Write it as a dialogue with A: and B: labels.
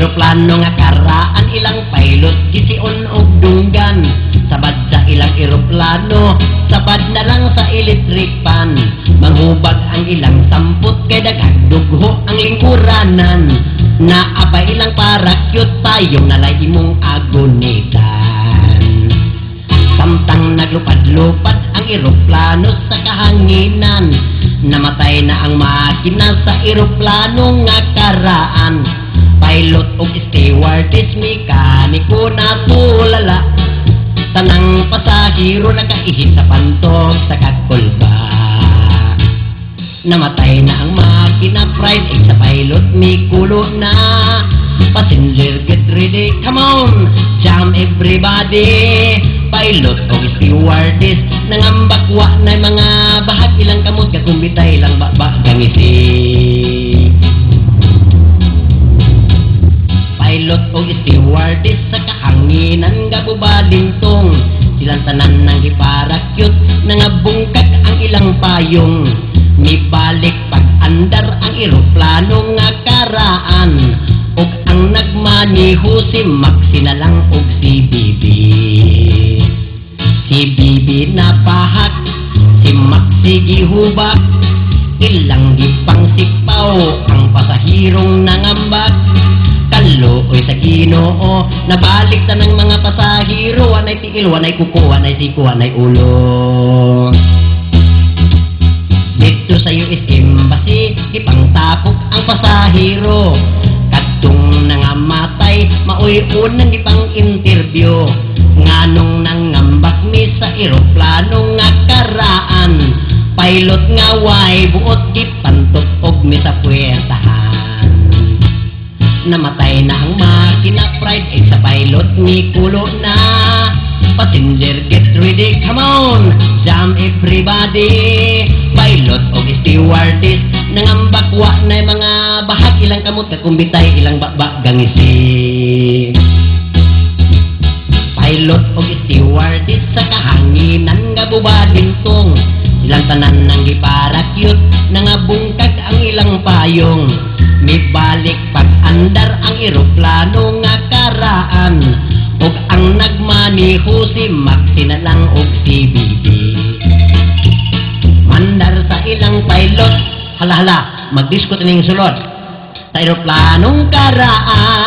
A: Eroplano nga karaan ilang pilot gisiun og dunggan. Sabad sa ilang eroplano Sabad na lang sa electric pan Manghubag ang ilang samput Kay dagagdugho ang lingkuranan. Naabay ilang parakyut Tayong nalay imong agunitan. Samtang naglupad-lupad ang eroplano sa kahanginan. Namatay na ang makina sa eroplano nga karaan Pilot o stewardess, mekaniko na tulala. Tanang pasahero nakaihit sa pantog sa kakulba. Namatay na ang makina, pride ay sa pilot, may kulo na. Passenger, get ready, come on, jam everybody. Pilot o stewardess, nangambakwa na mga bahag ilang kamot, kakumbitay stewardess sa kahanginan nga bubalintong Silang tanan nang iparakyot Nangabungkag ang ilang payong. Mibalik pag andar ang eroplano nga karaan. Og ang nagmaniho si Maxi na lang og si Bibi. Si Bibi napahak Si Maxi gihubak. Ilang gipang sipaw Ang pasahirong nangambak Kaluoy sa ginoo. Nabalik ta ng mga pasahiro Wanay tiil, wanay kuko, wanay siko, wanay ulo. Dito sa US Embassy Ipangtapok ang pasahiro Kadtong nangamatay Maoy unang ipang interview Nganong nangambak mi sa eroplano nga karaan Pilot nga way buot gipantok og mi sa puwertahan Namatay na ang makina pride ay sa pilot ni kulo na. Passenger get ready, come on! Jam everybody! Pilot o stewardess Nangambakwa na mga bahag. Ilang kamot kakumbitay ilang bakbak gangisi Pilot o stewardess sa kahanginan nga bubalintong Silang tanan nang giparakyot Nangabungkag ang ilang payong Mibalik pag andar ang eroplano nga karaan. Og ang nagmaniho si Maxi na lang og si Bibi Mandar sa ilang pilot. Hala hala, magdiskot ning sulod. Sa eroplanong karaan